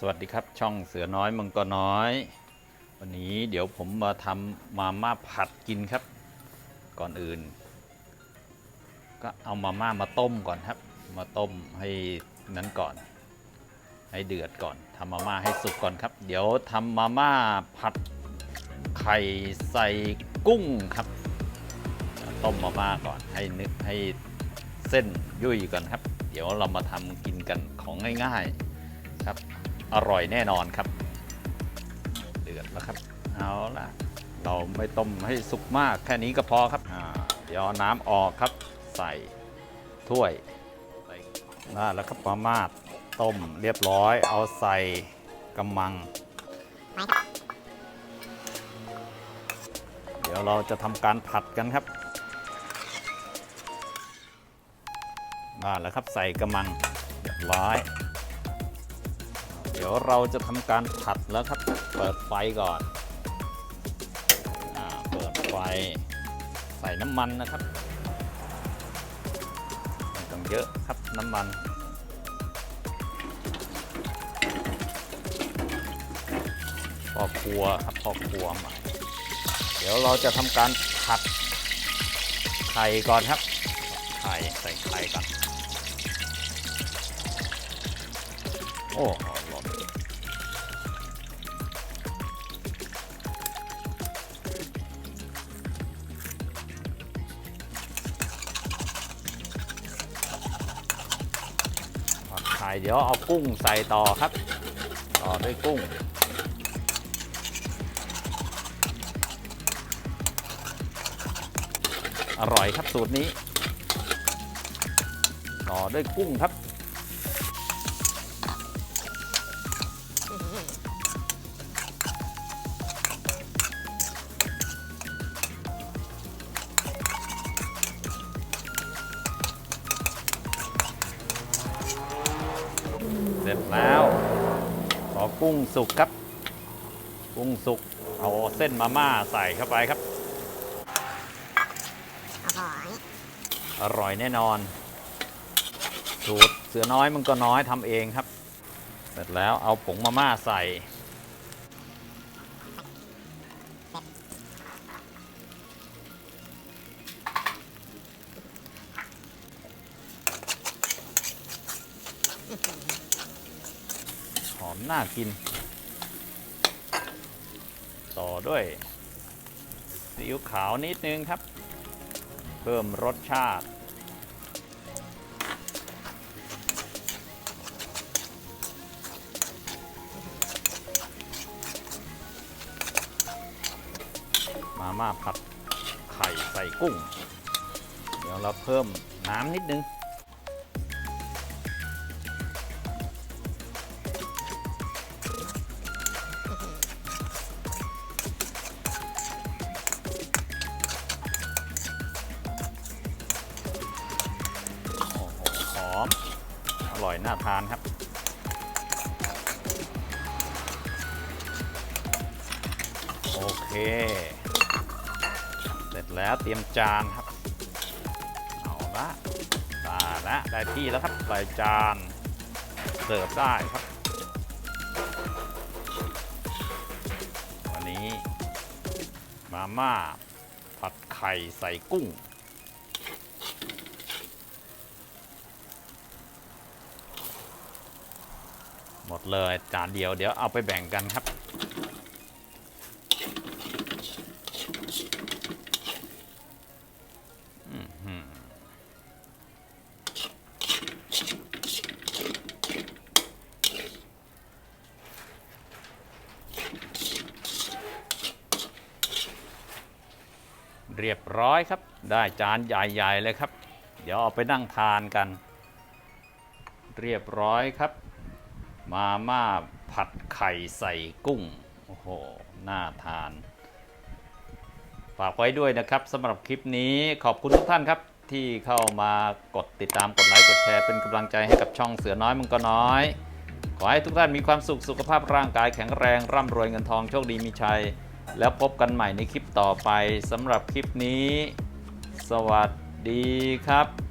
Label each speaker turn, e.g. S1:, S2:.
S1: สวัสดีครับช่องเสือน้อยมังกรน้อย วันนี้เดี๋ยวผมมาทำมาม่าผัดกินครับ ก่อนอื่น ก็เอามาม่ามาต้มก่อนครับ มาต้มให้นั้นก่อน ให้เดือดก่อนทำมาม่าให้สุกก่อนครับ เดี๋ยวทำมาม่าผัดไข่ใส่กุ้งครับต้มมาม่าก่อนให้นึกให้เส้นยุ่ยก่อนครับ เดี๋ยวเรามาทำกินกันของง่ายๆครับ อร่อยแน่นอนครับ เดือดแล้วครับเอาล่ะ เราไม่ต้มให้สุกมากแค่นี้ก็พอครับเดี๋ยวเอน้ำออกครับ ใส่ถ้วยน่แล้วครับมาม่าต้มเรียบร้อย เอาใส่กำมัง เดี๋ยวเราจะทำการผัดกันครับมาแล้วครับใส่กระมังเรียบร้อย เดี๋ยวเราจะทำการผัดแล้วครับ เปิดไฟก่อนอเปิดไฟ ใส่น้ำมันนะครับไม่ต้องเยอะครับน้ำมันพอครัวครับพอครัวมาเดี๋ยวเราจะทำการผัดไข่ก่อนครับ ไข่ใส่ไข่ก่อน โอ้หล่นผัดไข่เดี๋ยวเอากุ้งใส่ต่อครับ ต่อด้วยกุ้งอร่อยครับสูตรนี้ ต่อด้วยกุ้งครับ กุ้งสุกครับ กุ้งสุก เอาเส้นมาม่าใส่เข้าไปครับ
S2: อร่อย
S1: อร่อยแน่นอน สูตรเสือน้อยมันก็น้อยทำเองครับ เสร็จแล้วเอาผงมาม่าใส่ น่ากิน ต่อด้วยซีอิ๊วขาวนิดนึงครับ เพิ่มรสชาติ มาม่าผัดไข่ใส่กุ้ง เดี๋ยวเราเพิ่มน้ำนิดนึง ร่อยน่าทานครับ โอเค เสร็จแล้วเตรียมจานครับ เอาละตาละได้ที่แล้วครับใส่จานเสิร์ฟได้ครับ วันนี้มาม่าผัดไข่ใส่กุ้ง หมดเลยจานเดียวเดี๋ยวเอาไปแบ่งกันครับ เรียบร้อยครับ ได้จานใหญ่ ๆ เลยครับ เดี๋ยวเอาไปนั่งทานกัน เรียบร้อยครับ มาม่าผัดไข่ใส่กุ้ง โอ้โห น่าทาน ฝากไว้ด้วยนะครับสำหรับคลิปนี้ขอบคุณทุกท่านครับ ที่เข้ามากดติดตามกดไลค์กดแชร์เป็นกำลังใจให้กับช่องเสือน้อยมังกรน้อย ขอให้ทุกท่านมีความสุขสุขภาพร่างกายแข็งแรงร่ำรวยเงินทองโชคดีมีชัย แล้วพบกันใหม่ในคลิปต่อไปสำหรับคลิปนี้ สวัสดีครับ